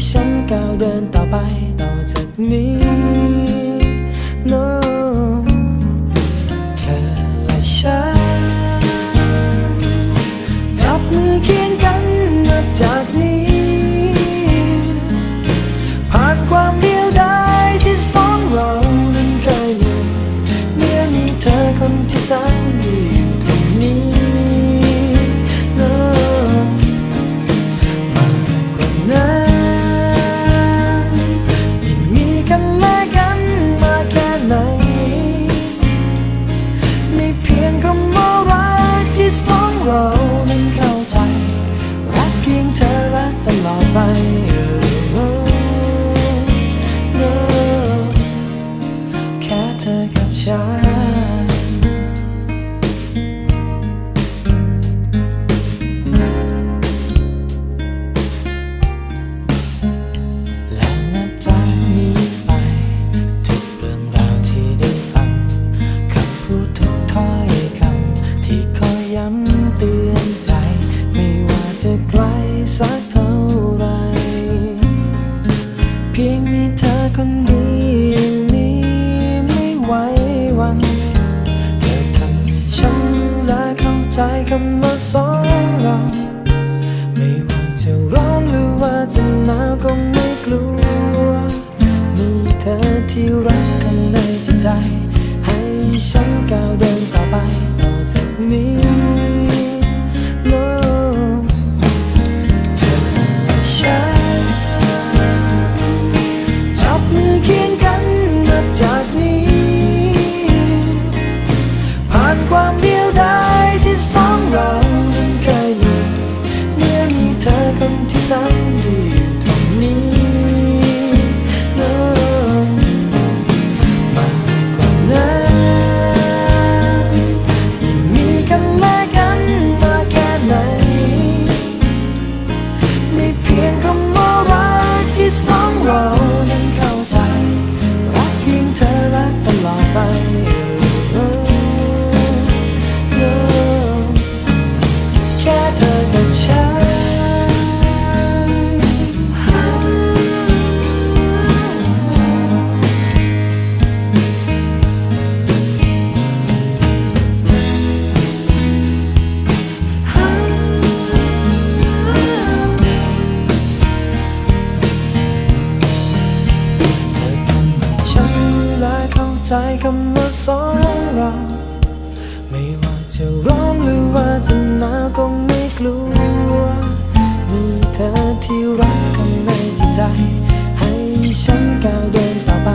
ให้ฉันก้าวเดินต่อไปต่อจากนี้ คนดียวนี้ไม่ไหววัน เธอทำให้ฉันรู้และเข้าใจคำว่าสองเราไม่ว่าจะร้อนหรือว่าจะหนาวก็ไม่กลัว มีเธอที่รักข้างในใจ ให้ฉันก้าวเดินต่อไปต่อจากนี้ คนที่แสนดีอยู่ตรงนี้ No มากกว่านั้นยิ่งมีกันและกันมาแค่ไหนไม่เพียงคำว่ารักที่สองเรานั้นเข้าใจ รักเพียงเธอและตลอดไปแค่เธอกับฉัน ใจคำว่าสองเรา ไม่ว่าจะร้อนหรือว่าจะหนาวก็ไม่กลัว มีเธอที่รักข้างในจิตใจ ให้ฉันก้าวเดินต่อไป